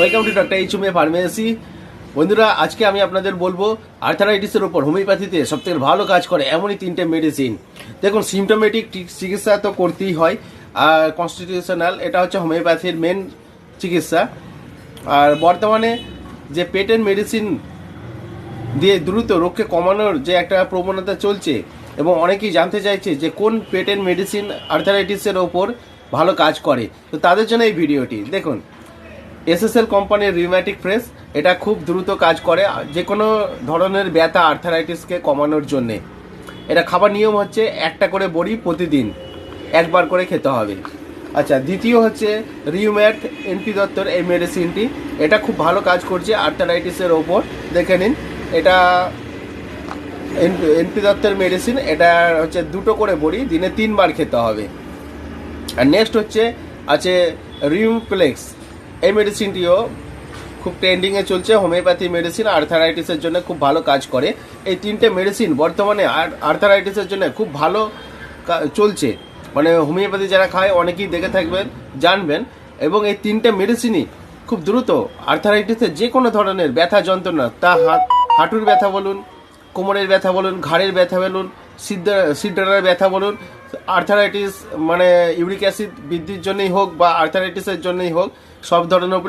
Welcome to doctor H pharmacy. বন্ধুরা, আজকে আমি আপনাদের বলব আর্থারাইটিসের ওপর হোমিওপ্যাথিতে সবথেকে ভালো কাজ করে এমনই তিনটে মেডিসিন দেখুন সিমটোমেটিক চিকিৎসা তো করতেই হয়, আর কনস্টিটিউশনাল এটা হচ্ছে হোমিওপ্যাথির মেন চিকিৎসা। আর বর্তমানে যে পেটেন্ট মেডিসিন দিয়ে দ্রুত রোগকে কমানোর যে একটা প্রবণতা চলছে, এবং অনেকেই জানতে চাইছে যে কোন পেটেন্ট মেডিসিন আর্থারাইটিসের ওপর ভালো কাজ করে। তো তাদের জন্য এই ভিডিওটি, দেখুন। এসএসএল কোম্পানির রিউম্যাটিক প্রেস এটা খুব দ্রুত কাজ করে যে কোনো ধরনের ব্যথা আর্থারাইটিসকে কমানোর জন্যে। এটা খাবার নিয়ম হচ্ছে একটা করে বড়ি প্রতিদিন একবার করে খেতে হবে। আচ্ছা দ্বিতীয় হচ্ছে রিউম্যাট এনপি দত্তর এই মেডিসিনটি এটা খুব ভালো কাজ করছে আর্থারাইটিসের ওপর। দেখে নিন, এটা এনপি দত্তের মেডিসিন এটা হচ্ছে দুটো করে বড়ি, দিনে তিনবার খেতে হবে। আর নেক্সট হচ্ছে, আছে রিউমপ্লেক্স এই মেডিসিনটিও খুব ট্রেন্ডিংয়ে চলছে। হোমিওপ্যাথি মেডিসিন আর্থারাইটিসের জন্য খুব ভালো কাজ করে। এই তিনটে মেডিসিন বর্তমানে আর্থারাইটিসের জন্য খুব ভালো চলছে। মানে হোমিওপ্যাথি যারা খায়, অনেকেই দেখে থাকবেন, জানবেন। এবং এই তিনটে মেডিসিনই খুব দ্রুত আর্থারাইটিসের যে কোনো ধরনের ব্যথা যন্ত্রণা, তা হাত হাঁটুর ব্যথা বলুন, কোমরের ব্যথা বলুন, ঘাড়ের ব্যথা বলুন সিদ্ধারের ব্যথা বলুন আর্থারাইটিস মানে ইউরিক অ্যাসিড বৃদ্ধির জন্যই হোক বা আর্থারাইটিসের জন্যই হোক সব ধরনের উপরই